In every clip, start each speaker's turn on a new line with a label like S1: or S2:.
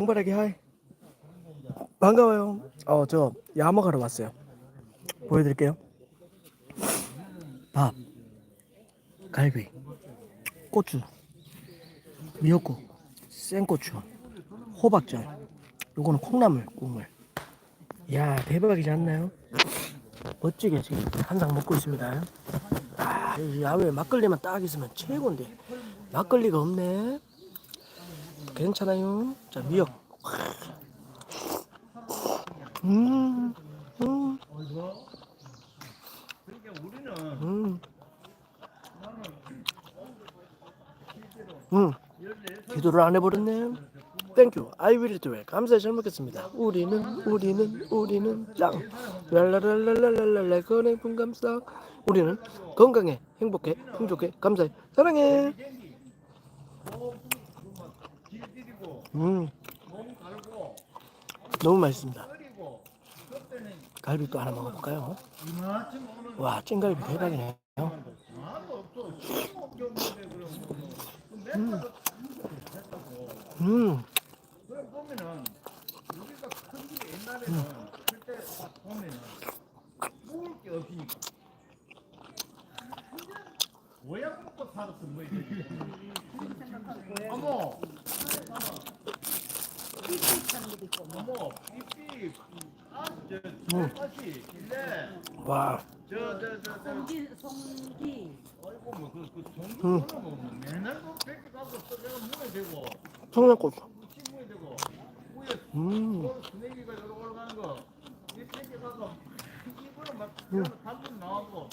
S1: 홍바라기 하이. 반가워요. 어 저 야먹하러 왔어요. 보여드릴게요. 밥 갈비 고추 미역국 생고추 호박전 요거는 콩나물 국물. 야 대박이지 않나요? 멋지게 지금 한 상 먹고 있습니다. 아, 이 야외에 막걸리만 딱 있으면 최고인데. 막걸리가 없네 괜찮아요 자 미역 음, 음, 음, 음. 기도를 안 해버렸네. 땡큐. I will do it. 감사히 잘 먹겠습니다. 우리는 우리는 우리는 짱. 랄랄랄랄랄랄라 건행품 감사. 우리는 건강해, 행복해, 풍족해, 감사해, 사랑해. 음, 너무 맛있습니다. 갈비 또 하나 먹어볼까요? 와, 찐갈비 대박이네요. 음, 음,
S2: 그 모양 먹고 살았어 뭐 이게. 어머! 어머 삐삐. 아저 맛이 일레.
S1: 와,
S2: 저저저저.
S3: 송기 송기.
S2: 아이고 뭐그그 종류
S1: 음.
S2: 음. 맨날 그 뺏겨 가서 또 내가 먹어야 되고.
S1: 청양고추.
S2: 친구야 되고. 위에
S1: 음,
S2: 그 분위기가 여러 올라가는 거, 이 땡겨가서 입으로 막 단분 나오고,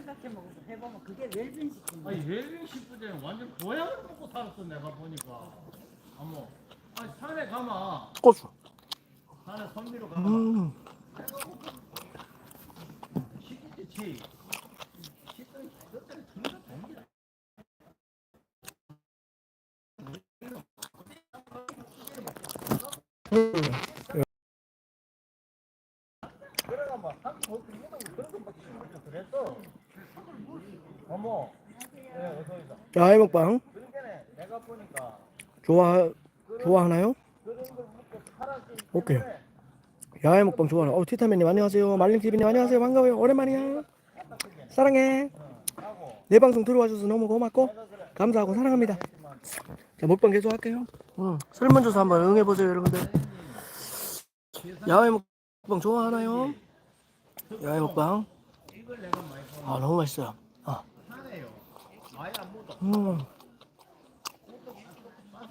S3: 생각해 먹어서 해보면 그게 웰빙 시킨
S2: 아니 웰빙 식구들은 완전 고향을 먹고 살았어 내가 보니까. 어머, 아니 산에 가마,
S1: 고추.
S2: 산에 선미로 가마,
S1: 음,
S2: 시키지. 시키지. 그때는 막한 거 그런 것밖에 못 그랬어. 어머, 네 어서 오이다.
S1: 야외 먹방
S2: 그러니까 내가 보니까
S1: 좋아 좋아하나요?
S2: 그런 걸 먹고 살았기
S1: 오케이. 야외 먹방 좋아하나? 어 티타맨님 안녕하세요. 말린 TV님 안녕하세요. 반가워요. 오랜만이야. 사랑해.
S2: 하고
S1: 내 방송 들어와 줘서 너무 고맙고 감사하고 사랑합니다. 자 먹방 계속 할게요. 응. 설문조사 한번 응해 보세요, 여러분들. 야외 먹방 좋아하나요?
S2: 내가 많이 보면
S1: 아 너무 맛있어요. 아. 음,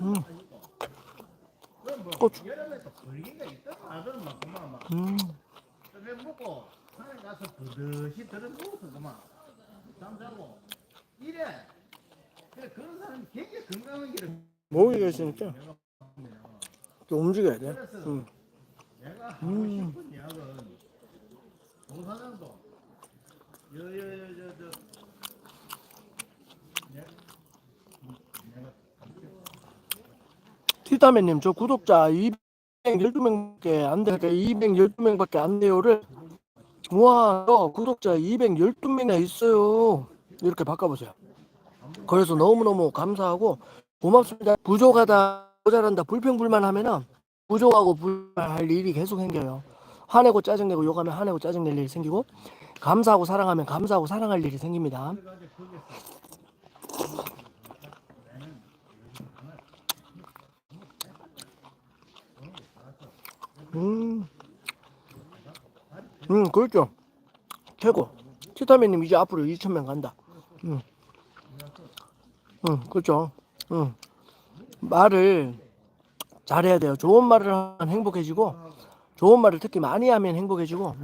S1: 음, 고추. 음.
S2: 내가 보면
S1: 좀 움직여야 돼. 음. 음.
S2: 동사장도 여여여저 내가
S1: 티타맨님 저 구독자 212명밖에 안 되니까 212명밖에 안 돼요를 와, 저 구독자 212명이나 있어요. 이렇게 바꿔보세요. 그래서 너무너무 감사하고 고맙습니다. 부족하다, 모자란다, 불평불만하면은 부족하고 불만할 일이 계속 생겨요. 화내고 짜증내고 욕하면 화내고 짜증낼 일이 생기고 감사하고 사랑하면 감사하고 사랑할 일이 생깁니다. 음, 음, 그렇죠. 최고. 티타미님 이제 앞으로 2천 명 간다. 음, 음, 그렇죠. 음, 말을 잘해야 돼요. 좋은 말을 하면 행복해지고, 좋은 말을 특히 많이 하면 행복해지고,